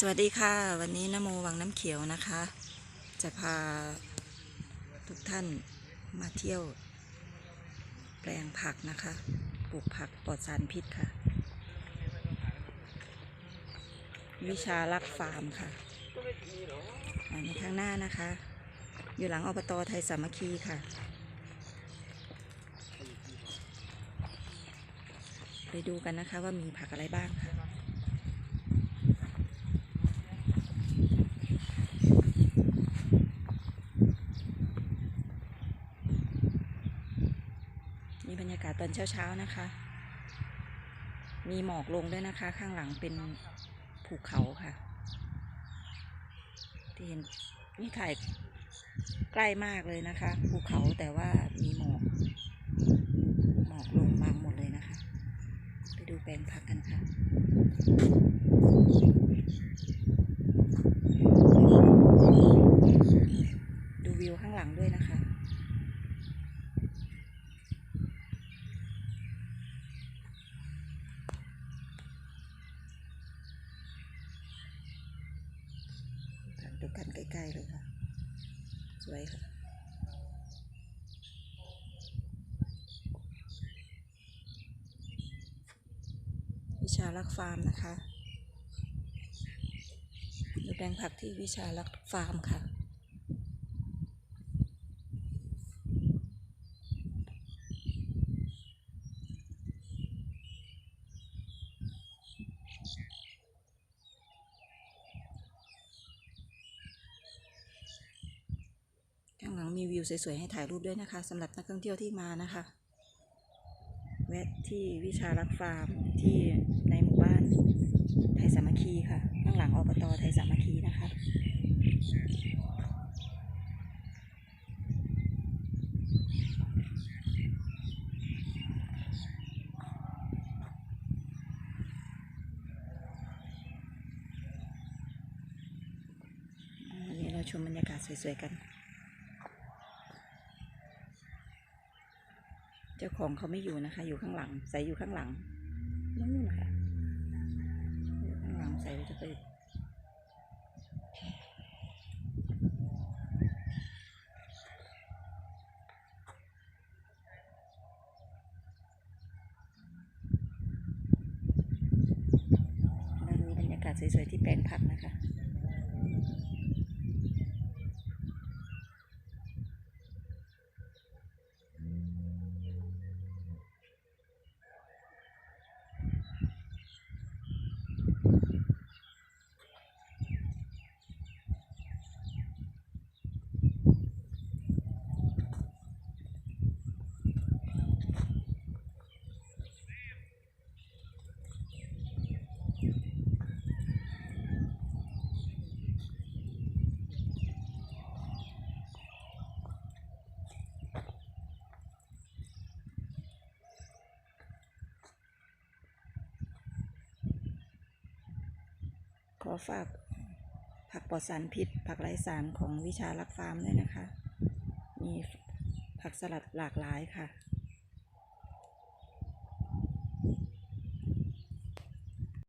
สวัสดีค่ะ วันนี้นโมวังน้ำเขียวนะคะ จะพาทุกท่านมาเที่ยว แปลงผักนะคะ ปลูกผักปลอดสารพิษค่ะ วิชารักฟาร์มค่ะอันนี้ข้างหน้านะคะ อยู่หลังอบตไทยสามัคคีค่ะ ไปดูกันนะคะว่ามีผักอะไรบ้างค่ะ นี่บรรยาศตอนเช้าๆนะคะ มีหมอกลงด้วยนะคะ ข้างหลังเป็นภูเขาค่ะ ที่เห็นนี่ถ่ายใกล้มากเลยนะคะ ภูเขาแต่ว่ามีหมอกหมอกลงบางหมดเลยนะคะ ไปดูแปลงผักกันค่ะดูวิวข้างหลังด้วยนะคะ ผัก ดูกันใกล้ๆเลยค่ะ สวยค่ะวิชารักฟาร์มนะคะดูแปลงผักที่วิชารักฟาร์มค่ะ หลังมีวิวสวยๆให้ถ่ายรูปด้วยนะคะสำหรับนักท่องเที่ยวที่มานะคะแวะที่วิชารักฟาร์มที่ในหมู่บ้านไทยสามัคคีค่ะ ข้างหลังอบตไทยสามัคคีนะคะนี่เราชมบรรยากาศสวยๆกัน เจ้าของเขาไม่อยู่นะคะ อยู่ข้างหลัง ใส่อยู่ข้างหลังนู่นค่ะอยู่ข้างหลังใส่จะไปดูบรรยากาศสวยๆที่แปลงผักนะคะ อฝากผักปลอดสารพิษ ผักไร้สารของวิชารักฟาร์มด้วยนะคะ มีผักสลัดหลากหลายค่ะ